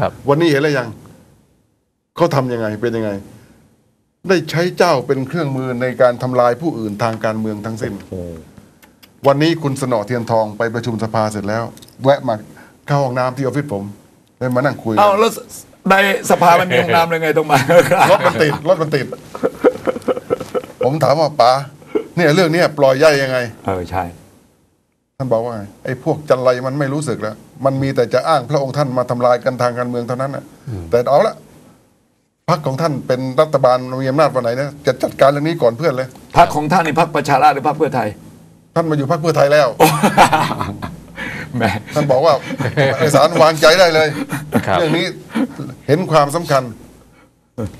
ครับ วันนี้เห็นแล้วยังเขาทำยังไงเป็นยังไง ได้ใช้เจ้าเป็นเครื่องมือในการทำลายผู้อื่นทางการเมืองทั้งสิ้น วันนี้คุณสนอเทียนทองไปประชุมสภาเสร็จแล้ว แวะมาเข้าห้องน้ำที่ออฟฟิศผมเลยมานั่งคุยกัเอานแล้วในสภามันมีห้องน้ำยังไงต้องมารถมันติดรถมันติด ผมถามว่าป๋าเนี่ยเรื่องเนี้ยปล่อยย่ายยังไง เออใช่ ท่านบอกว่าไงไอ้พวกจันไรมันไม่รู้สึกแล้ว มันมีแต่จะอ้างพระองค์ท่านมาทำลายกันทางการเมืองเท่านั้นนะแต่เอาละพรรคของท่านเป็นรัฐบาลมีอำนาจวันไหนนะจะจัดการเรื่องนี้ก่อนเพื่อนเลยพักของท่านนี่พักประชาราษฎร์หรือพักเพื่อไทย ท่านมาอยู่พรรคเพื่อไทยแล้วแหมท่านบอกว่าไอสารวางใจได้เลยครับเรื่องนี้เห็นความสำคัญ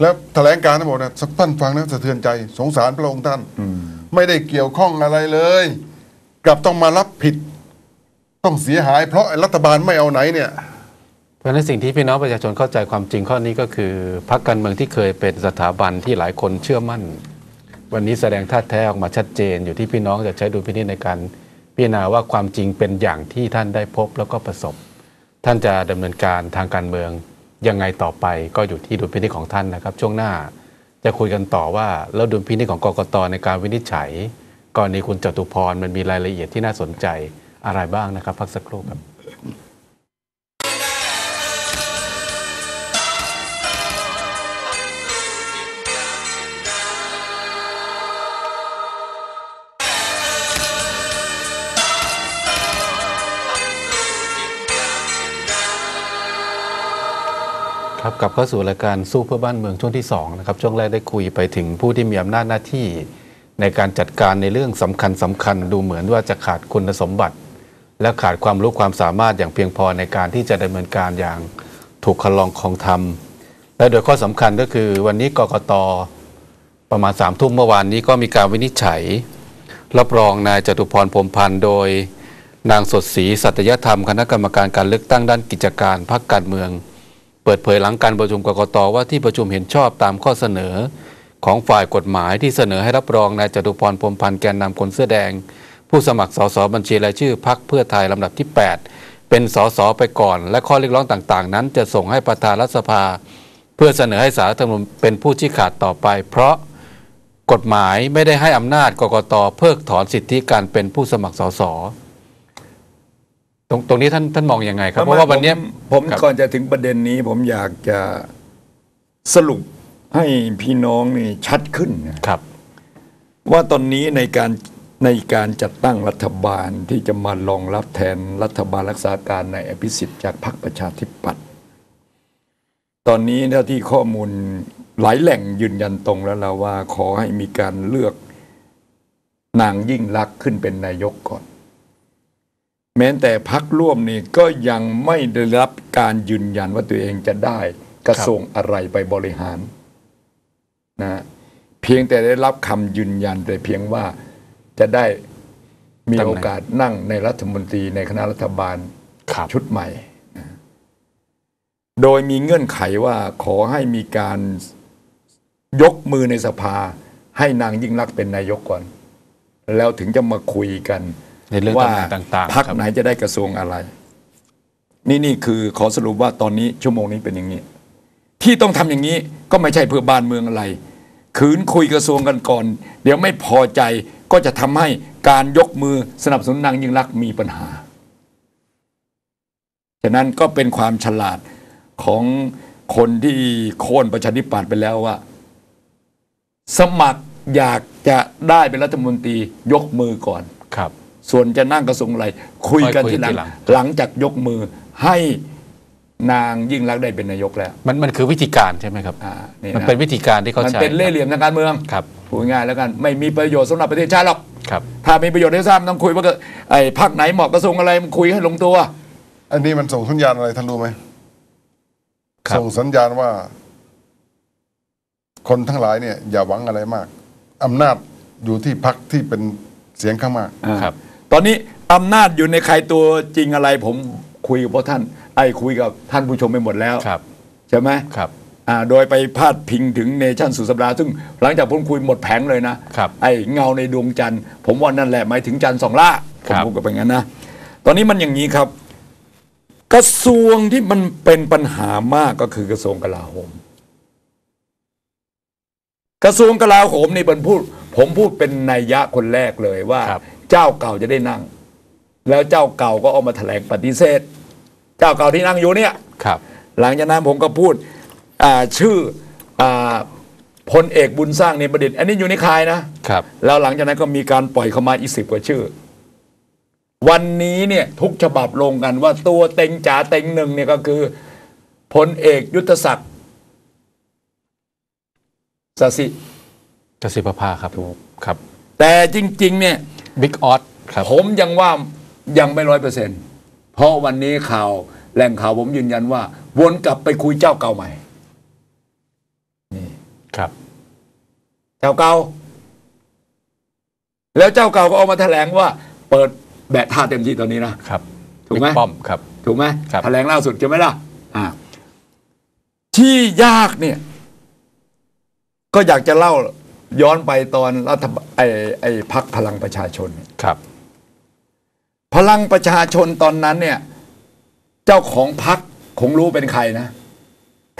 แล้วแถลงการทั้งหมดนะสักท่านฟังนะสะเทือนใจ สงสารพระองค์ท่าน ไม่ได้เกี่ยวข้องอะไรเลย กลับต้องมารับผิด ต้องเสียหาย เพราะรัฐบาลไม่เอาไหนเนี่ย เพราะฉะนั้นสิ่งที่พี่น้องประชาชนเข้าใจความจริงข้อนี้ก็คือพรรคการเมืองที่เคยเป็นสถาบันที่หลายคนเชื่อมั่น วันนี้แสดงท่าแท้ออกมาชัดเจน อยู่ที่พี่น้องจะใช้ดุลพินิจในการพิจารณาว่าความจริงเป็นอย่างที่ท่านได้พบแล้วก็ประสบ ท่านจะดำเนินการทางการเมืองยังไงต่อไปก็อยู่ที่ดุลพินิจของท่านนะครับ ช่วงหน้าจะคุยกันต่อว่าแล้วดุลพินิจของกกตในการวินิจฉัย กรณีคุณจตุพรมันมีรายละเอียดที่น่าสนใจอะไรบ้างนะครับ พักสักครู่ครับครับกลับเข้าสู่รายการสู้เพื่อบ้านเมืองช่วงที่2นะครับช่วงแรกได้คุยไปถึงผู้ที่มีอำนาจหน้าที่ ในการจัดการในเรื่องสำคัญสำคัญดูเหมือนว่าจะขาดคุณสมบัติ และขาดความรู้ความสามารถอย่างเพียงพอในการที่จะดำเนินการอย่างถูกคลองของธรรม และโดยข้อสำคัญก็คือวันนี้กกตประมาณสามทุ่มเมื่อวานนี้ก็มีการวินิจฉัย รับรองนายจตุพรพรมพันธ์โดย นางสดศรีสัตยธรรม คณะกรรมการการเลือกตั้งด้านกิจการพรรคการเมือง เปิดเผยหลังการประชุมกกตว่าที่ประชุมเห็นชอบตามข้อเสนอ ของฝ่ายกฎหมายที่เสนอให้รับรองนายจตุพรพรหมพันธ์แกนนำคนเสื้อแดง ผู้สมัครสสบัญชีรายชื่อพรรคเพื่อไทยลำดับที่ 8 เป็นสสไปก่อน และข้อเรียกร้องต่างๆ นั้น จะส่งให้ประธานรัฐสภา เพื่อเสนอให้สารรัฐธรรมนูญเป็นผู้ชี้ขาดต่อไป เพราะกฎหมายไม่ได้ให้อำนาจกกตเพิกถอนสิทธิการเป็นผู้สมัครสสตรงตรงนี้ท่านท่านมองยังไงครับ เพราะว่าวันเนี้ยผมผมครับก่อนจะถึงประเด็นนี้ผมอยากจะสรุป ให้พี่น้องนี่ชัดขึ้นนะครับ ว่าตอนนี้ในการในการจัดตั้งรัฐบาลที่จะมารองรับแทนรัฐบาลรักษาการในอภิสิทธิ์จากพรรคประชาธิปัตย์ตอนนี้เท่าที่ข้อมูลหลายแหล่งยืนยันตรงแล้วเราว่าขอให้มีการเลือกนางยิ่งลักษณ์ขึ้นเป็นนายกก่อน แม้แต่พักร่วมนี่ก็ยังไม่ได้รับการยืนยันว่าตัวเองจะได้กระทรวงอะไรไปบริหาร นะเพียงแต่ได้รับคำยืนยันแต่เพียงว่าจะได้มีตำแหน่งโอกาสนั่งในรัฐมนตรีในคณะรัฐบาลครับชุดใหม่นะโดยมีเงื่อนไขว่าขอให้มีการยกมือในสภา ให้นางยิ่งรักษณ์เป็นนายกก่อน แล้วถึงจะมาคุยกันในเรื่องว่าตำแหน่งต่างๆพักครับไหนจะได้กระทรวงอะไร นี่นี่คือขอสรุปว่าตอนนี้ชั่วโมงนี้เป็นอย่างนี้ ที่ต้องทำอย่างนี้ก็ไม่ใช่เพื่อบ้านเมืองอะไร ขืนคุยกระทรวงกันก่อน เดี๋ยวไม่พอใจก็จะทำให้การยกมือสนับสนุนนางยิ่งรักษณ์มีปัญหา ฉะนั้นก็เป็นความฉลาดของคนที่โค่นประชาธิปัตย์ไปแล้วว่า สมัครอยากจะได้เป็นรัฐมนตรียกมือก่อนครับ ส่วนจะนั่งกระทรวงอะไร คุยกันค่อยคุยทีหลังทีหลัง หลังจากยกมือให้ นางยิ่งรักษณ์ได้เป็นนายกแล้วมันมันคือวิธีการใช่ไหมครับ อ่านี่มันนะเป็นวิธีการที่เขามันใช้เป็นเล่ห์เหลี่ยมทางการเมืองครับพูดง่ายแล้วกันไม่มีประโยชน์สำหรับประเทศชาติหรอก ครับ ถ้ามีประโยชน์ให้ทราบต้องคุยว่าก็ไอ้พักไหนเหมาะกระทรวงอะไรมันคุยให้ลงตัว อันนี้มันส่งสัญญาณอะไรท่านรู้ไหมครับ ส่งสัญญาณว่า คนทั้งหลายเนี่ย อย่าหวังอะไรมากอำนาจอยู่ที่พักที่เป็นเสียงข้างมาก ครับ ตอนนี้อำนาจอยู่ในใครตัวจริงอะไรผมคุยกับพวกท่าน ไอ้คุยกับท่านผู้ชมไปหมดแล้วครับใช่ไหมครับอ่าโดยไปพาดพิงถึงเนชั่นสุดสัปดาห์ซึ่งหลังจากผมคุยหมดแผงเลยนะครับไอ้เงาในดวงจันทร์ ผมว่านั่นแหละหมายถึงจันทร์สองล่าผมครับพูดกับเป็นงั้นนะ ตอนนี้มันอย่างนี้ครับ กระทรวงที่มันเป็นปัญหามากก็คือกระทรวงกลาโหม กระทรวงกลาโหมนี่ผมพูด ผมพูดเป็นนัยยะคนแรกเลยว่าครับเจ้าเก่าจะได้นั่ง แล้วเจ้าเก่าก็ออกมาแถลงปฏิเสธ เจ้าเก่าที่นั่งอยู่เนี่ยครับ หลังจากนั้นผมก็พูดอ่าชื่ออาพลเอกบุญสร้างในประดิษฐ์อันนี้อยู่ในคายนะครับ แล้วหลังจากนั้นก็มีการปล่อยเข้ามาอีกสิบกว่าชื่อ วันนี้เนี่ยทุกฉบับลงกันว่าตัวเต็งจ๋าเต็งหนึ่งเนี่ยก็คือพลเอกยุทธศักดิ์สสิกสิประภาครับครับ แต่จริง ๆ เนี่ยบิ๊กออสครับผมยังว่ายังไม่ร้อยเปอร์เซ็นต์ เพราะวันนี้ข่าวแหล่งข่าวผมยืนยันว่า วนกลับไปคุยเจ้าเก่าใหม่ครับ เจ้าเก่าแล้วเจ้าเก่าก็ออกมาแถลงว่า เปิดแบะท่าเต็มที่ตอนนี้นะครับ ถูกไหมบิ๊ป้อมครับ ถูกไหมครับแถลงล่าสุดใช่ไหมล่ะอ่าที่ยากเนี่ย ก็อยากจะเล่าย้อนไปตอนรัฐบาลไอ้ไอ้พักพลังประชาชนเนี่ยครับ พลังประชาชนตอนนั้นเนี่ย เจ้าของพักคงรู้เป็นใครนะ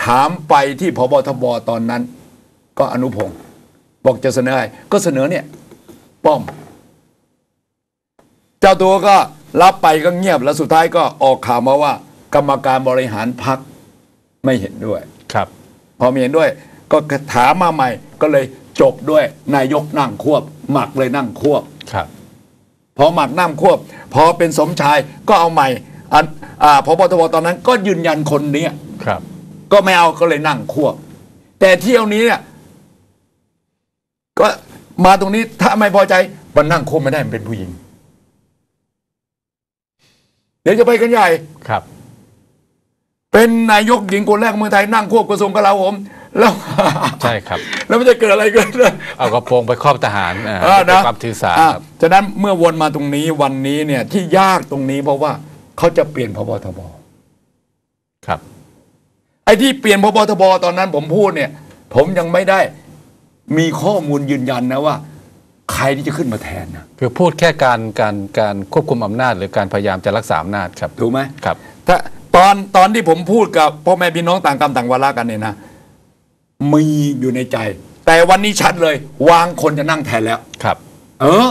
ถามไปที่พบทบตอนนั้น ก็อนุพงศ์บอกจะเสนออะไรก็เสนอเนี่ย ป้อม เจ้าตัวก็รับไปก็เงียบแล้วสุดท้ายก็ออกข่าวมาว่า กรรมการบริหารพักไม่เห็นด้วยครับ พอไม่เห็นด้วย ก็ถามมาใหม่ ก็เลยจบด้วยนายกนั่งควบ หมักเลยนั่งควบครับ พอหมักน้ำควบ พอเป็นสมชายก็เอาใหม่อันอ่าพบทบตอนนั้นก็ยืนยันคนเนี้ยครับ ก็ไม่เอาก็เลยนั่งควบ แต่เที่ยวนี้เนี่ยก็มาตรงนี้ถ้าไม่พอใจมันนั่งควบไม่ได้มันเป็นผู้หญิง เดี๋ยวจะไปกันใหญ่ครับ เป็นนายกหญิงคนแรกเมืองไทยนั่งควบกระทรวงกลาโหม แล้วใช่ครับ แล้วมันจะเกิดอะไรขึ้นเอากระโปรงไปครอบทหารอ่าเออเป็นนะความถือสาอะครับฉะนั้นเมื่อวนมาตรงนี้วันนี้เนี่ยที่ยากตรงนี้เพราะว่าเขาจะเปลี่ยนพบทบครับไอ้ที่เปลี่ยนพบทบตอนนั้นผมพูดเนี่ย ผมยังไม่ได้มีข้อมูลยืนยันนะว่า ใครที่จะขึ้นมาแทนนะคือพูดแค่การการการควบคุมอำนาจ หรือการพยายามจะรักษาอำนาจครับถูกไหมครับ ถ้าตอนตอนที่ผมพูดกับพ่อแม่พี่น้องต่างกรรมต่างวาระกันเนี่ยนะ มีอยู่ในใจ แต่วันนี้ชัดเลย วางคนจะนั่งแทนแล้ว ครับ เออ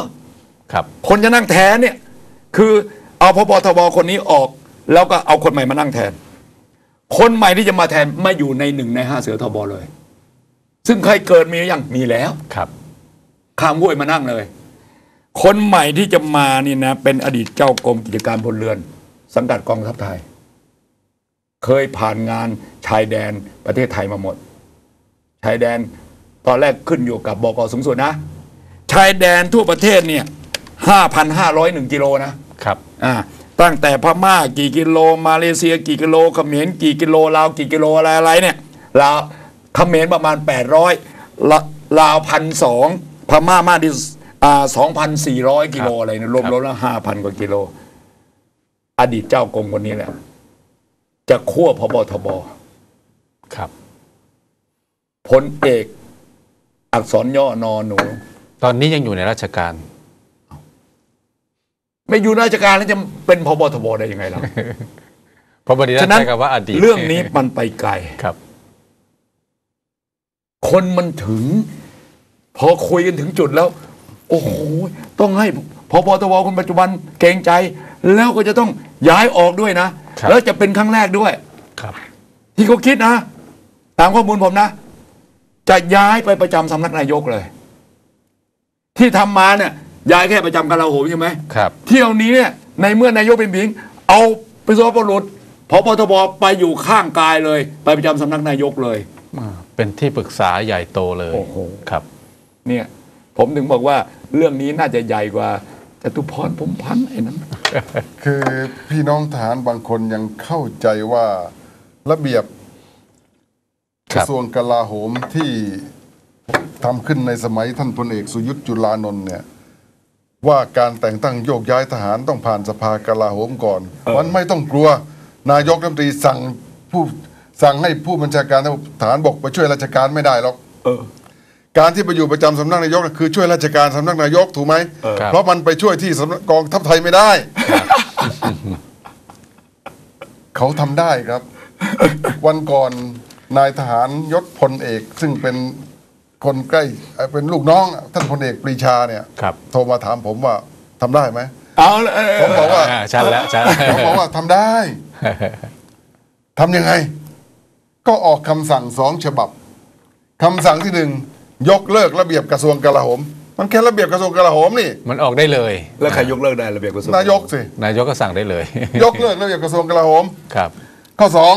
ครับ คนจะนั่งแทนเนี่ย คือเอาพบทบคนนี้ออก แล้วก็เอาคนใหม่มานั่งแทน คนใหม่ที่จะมาแทนไม่อยู่ในหนึ่งในห้าเสือทบเลย ซึ่งเคยเกิดมีหรือยังมีแล้วครับข้ามห้วยมานั่งเลย คนใหม่ที่จะมานี่นะ เป็นอดีตเจ้ากรมกิจการพลเรือน สังกัดกองทัพไทย เคยผ่านงานชายแดนประเทศไทยมาหมด ชายแดนตอนแรกขึ้นอยู่กับบกสูงสุดนะ ชายแดนทั่วประเทศเนี่ยห้าพันห้าร้อยหนึ่งกิโลนะครับอ่าตั้งแต่พม่ากี่กิโล มาเลเซียกี่กิโลเขมรกี่กิโลลาวกี่กิโลอะไรอะไรเนี่ยลาวเขมรประมาณ800ละลาวพันสองพม่ามากที่อ่าสองพันสี่ร้อยกิโลอะไรเนี่ยรวมครับรวมแล้วห้าพันกว่ากิโล อดีตเจ้ากรมคนนี้แหละจะขั้วพบทบครับ พลเอกอักษรย่อนอหนู ตอนนี้ยังอยู่ในราชการ ไม่อยู่ราชการแล้วจะเป็นพบทบได้ยังไงล่ะเพราะบริษัทฉะนั้นใช้คำว่าอดีตเรื่องนี้มันไปไกลครับ คนมันถึง พอคุยกันถึงจุดแล้ว โอ้โหต้องให้พบตบคนปัจจุบันเกรงใจ แล้วก็จะต้องย้ายออกด้วยนะครับแล้วจะเป็นครั้งแรกด้วย ครับ ที่เขาคิดนะ ตามข้อมูลผมนะ จะย้ายไปประจำสำนักนายกเลย ที่ทำมาเนี่ยย้ายแค่ประจำกลาโหมใช่ไหมครับเที่ยวนี้เนี่ยในเมื่อนายกเป็นหญิงเอาไปสวปรุษพบทบไปอยู่ข้างกายเลย ไปประจำสำนักนายกเลยอ่าเป็นที่ปรึกษาใหญ่โตเลยโอ้โหครับ เนี่ย ผมถึงบอกว่าเรื่องนี้น่าจะใหญ่กว่าจตุพรพรหมพันธ์ไอ้นั้นคือพี่น้องทหารบางคนยังเข้าใจว่าระเบียบค กรับระทรวงกลาโหมที่ทำขึ้นในสมัยท่านพลเอกสุยุทธจุลานนท์เนี่ยว่าการแต่งตั้งโยกย้ายทหารต้องผ่านสภากลาโหมก่อนเออมันไม่ต้องกลัวนายกรัฐมนตรีสั่งผู้สั่งให้ผู้บัญชาการทหารบกไปช่วยราชการไม่ได้หรอกเออการที่ไปอยู่ประจำสำนักนายกน่ะคือช่วยราชการสำนักนายกถูกไหมเออครับเพราะมันไปช่วยที่สำนักกองทัพไทยไม่ได้ เขาทำได้ครับ วันก่อน นายทหารยศพลเอก ซึ่งเป็นคนใกล้เอ่อเป็นลูกน้อง ท่านพลเอกปรีชาเนี่ยครับ โทรมาถามผมว่าทำได้ไหม เอาละเออผมบอกว่าอ่าชัดแล้วชัดเขาบอกว่าทำได้ทำยังไง ก็ออกคำสั่งสองฉบับคำสั่งที่หนึ่งยกเลิกระเบียบกระทรวงกลาโหม มันแค่ระเบียบกระทรวงกลาโหมนี่ มันออกได้เลย แล้วใครยกเลิกได้ระเบียบกระทรวงนายกสิ นายกก็สั่งได้เลยยกเลิกระเบียบกระทรวงกลาโหม ครับ ข้อสอง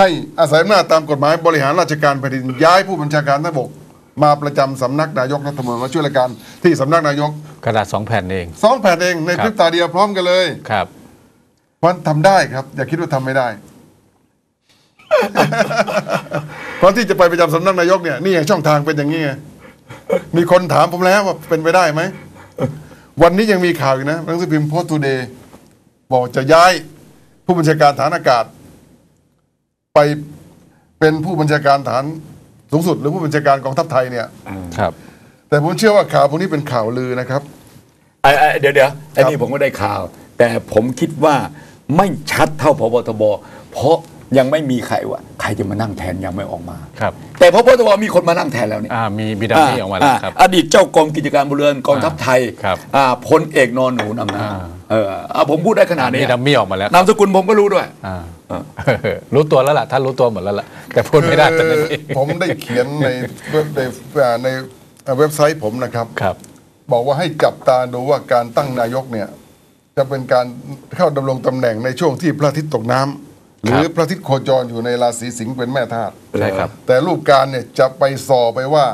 ให้อาศัยอำนาจตามกฎหมายบริหารราชการแผ่นดินย้ายผู้บัญชาการทบก มาประจำสำนักนายกรัฐมนตรีมาช่วยราชการที่สำนักนายกกระดาษสองแผ่นเอง สองแผ่นเองในครับพริบตาเดียวพร้อมกันเลยครับเพราะทำได้ครับ อย่าคิดว่าทำไม่ได้ เพราะที่จะไปประจำสำนักนายกเนี่ยนี่ไงช่องทางเป็นอย่างนี้ไงมีคนถามผมแล้วว่าเป็นไปได้ไหม วันนี้ยังมีข่าวอยู่นะหนังสือพิมพ์โพสต์ทูเดย์บอกจะย้ายผู้บัญชาการฐานอากาศ ไปเป็นผู้บัญชาการฐานสูงสุด หรือผู้บัญชาการกองทัพไทยเนี่ย ครับแต่ผมเชื่อว่าข่าวพวกนี้เป็นข่าวลือนะครับ ไอ้ไอ้เดี๋ยวเดี๋ยวไอ้นี่ผมก็ได้ข่าว แต่ผมคิดว่าไม่ชัดเท่าพบทบ เพราะยังไม่มีใครว่า ใครจะมานั่งแทนยังไม่ออกมา ครับแต่พบทบมีคนมานั่งแทนแล้วนี่อ่ามีบิดามี่ออกมาแล้วครับ อดีตเจ้ากรมกิจการพลเรือนกองทัพไทยครับอ่าพลเอกนอนหนูนำหน้าอ่าเออเอาผมพูดได้ขนาดนี้มีดัมมี่ออกมาแล้วนามสกุลผมก็รู้ด้วยอ่าอ่า รู้ตัวแล้วล่ะท่านรู้ตัวหมดแล้วล่ะแต่พูดไม่ได้ตอนนั้นเองผมได้เขียนในเว็บในในเว็บไซต์ผมนะครับครับ บอกว่าให้จับตาดูว่าการตั้งนายกเนี่ย จะเป็นการเข้าดำรงตำแหน่งในช่วงที่พระอาทิตย์ตกน้ำหรือพระอาทิตย์โคจรอยู่ในราศีสิงห์เป็นแม่ธาตุใช่ครับ แต่รูปการเนี่ยจะไปส่อไปว่า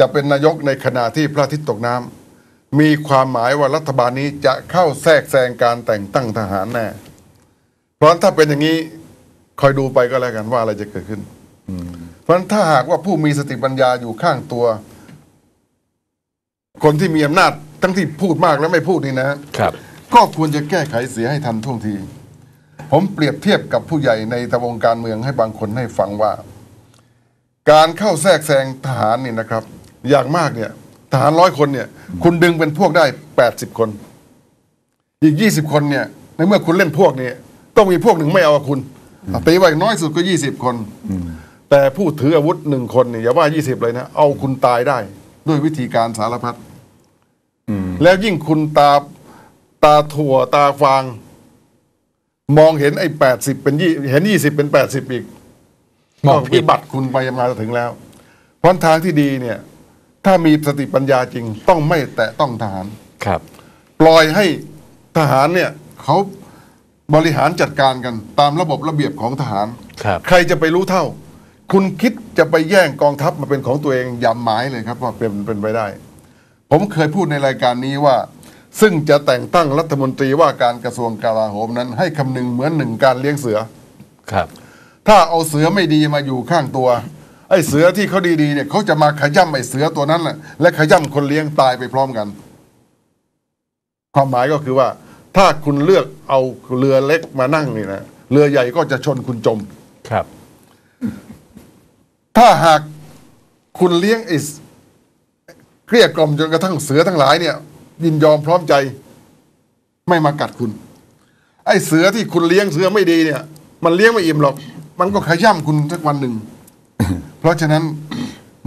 จะเป็นนายกในขณะที่พระอาทิตย์ตกน้ำมีความหมายว่ารัฐบาลนี้จะเข้าแทรกแซงการแต่งตั้งทหารแน่ เพราะฉะนั้นถ้าเป็นอย่างนี้คอยดูไปก็แล้วกันว่าอะไรจะเกิดขึ้นเพราะฉะนั้นถ้าหากว่าผู้มีสติปัญญาอยู่ข้างตัว คนที่มีอำนาจทั้งที่พูดมากและไม่พูดนี่นะครับ ก็ควรจะแก้ไขเสียให้ทันท่วงที ผมเปรียบเทียบกับผู้ใหญ่ในตะวงการเมืองให้บางคนให้ฟังว่า การเข้าแทรกแซงทหารนี่นะครับ อย่างมากเนี่ยทหารร้อยคนเนี่ย คุณดึงเป็นพวกได้แปดสิบคน อีกยี่สิบคนเนี่ย ในเมื่อคุณเล่นพวกนี้ ต้องมีพวกหนึ่งไม่เอากับคุณเอาตีไว้น้อยสุดก็ยี่สิบคน แต่ผู้ถืออาวุธหนึ่งคนเนี่ยอย่าว่ายี่สิบเลยนะ เอาคุณตายได้ ด้วยวิธีการสารพัดแล้วยิ่งคุณตาตาถั่วตาฟาง มองเห็นไอ้แปดสิบเป็นยี่เห็นยี่สิบเป็นแปดสิบอีกมองผิดวิบัติคุณไปมาถึงแล้วเพราะทางที่ดีเนี่ย ถ้ามีสติปัญญาจริง ต้องไม่แตะต้องทหารครับ ปล่อยให้ทหารเนี่ย เขา บริหารจัดการกันตามระบบระเบียบของทหาร ครับ ใครจะไปรู้เท่า คุณคิดจะไปแย่งกองทัพมาเป็นของตัวเองอย่าหมายเลยครับว่าเป็นเป็นไปได้ ผมเคยพูดในรายการนี้ว่า ซึ่งจะแต่งตั้งรัฐมนตรีว่าการกระทรวงกลาโหมนั้น ให้คำนึงเหมือนหนึ่งการเลี้ยงเสือ ครับ ถ้าเอาเสือไม่ดีมาอยู่ข้างตัว ไอ้เสือที่เขาดีๆเนี่ยเขาจะมาขย่ำไอ้เสือตัวนั้นแหละและขย่ำคนเลี้ยงตายไปพร้อมกัน ความหมายก็คือว่า ถ้าคุณเลือกเอาเรือเล็กมานั่งนี่นะเรือใหญ่ก็จะชนคุณจม ครับ ถ้าหากคุณเลี้ยงไอ้เกลี้ยกล่อมจนกระทั่งเสือทั้งหลายเนี่ย ยินยอมพร้อมใจ ไม่มากัดคุณ ไอ้เสือที่คุณเลี้ยงเสือไม่ดีเนี่ย มันเลี้ยงไม่อิ่มหรอก มันก็ขย่ำคุณสักวันหนึ่ง เพราะฉะนั้น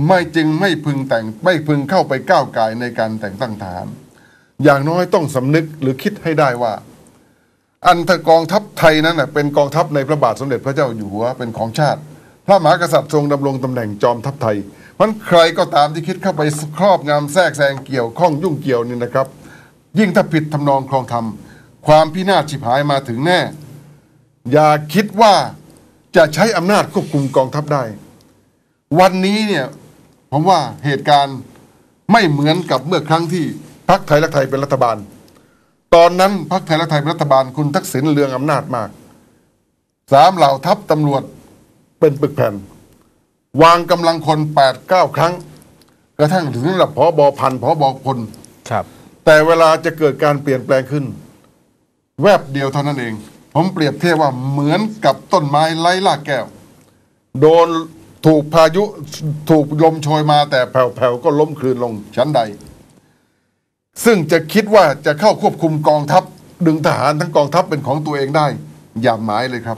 ไม่จึงไม่พึงแต่งไม่พึงเข้าไปก้าวไก่ายในการแต่งตั้งทหาร อย่างน้อยต้องสำนึกหรือคิดให้ได้ว่า อันทกองทัพไทยนั้นเป็นกองทัพในพระบาทสมเด็จพระเจ้าอยู่หัวเป็นของชาติ พระมหากษัตริย์ทรงดำรงตำแหน่งจอมทัพไทยมันใครก็ตามที่คิดเข้าไปครอบงำแทรกแซงเกี่ยวข้องยุ่งเกี่ยวนี่นะครับ ยิ่งถ้าผิดทำนองคลองธรรมความพินาศฉิบหายมาถึงแน่ อย่าคิดว่าจะใช้อำนาจควบคุมกองทัพได้ วันนี้เนี่ยผมว่าเหตุการณ์ไม่เหมือนกับเมื่อครั้งที่ พรรคไทยรักไทยเป็นรัฐบาล ตอนนั้นพรรคไทยรักไทยเป็นรัฐบาลคุณทักษิณเรืองอำนาจมากสามเหล่าทัพตำรวจเป็นปึกแผ่น วางกำลังคนแปดเก้าครั้ง กระทั่งถึงระดับพอบอพันพอบอพลครับ แต่เวลาจะเกิดการเปลี่ยนแปลงขึ้น แวบเดียวเท่านั้นเอง ผมเปรียบเทียบว่าเหมือนกับต้นไม้ไร้รากแก้ว โดนถูกพายุถูกลมโชยมาแต่แผ่วๆก็ล้มคลืนลงชั้นใด ซึ่งจะคิดว่าจะเข้าควบคุมกองทัพดึงทหารทั้งกองทัพเป็นของตัวเองได้ อย่าหมายเลยครับ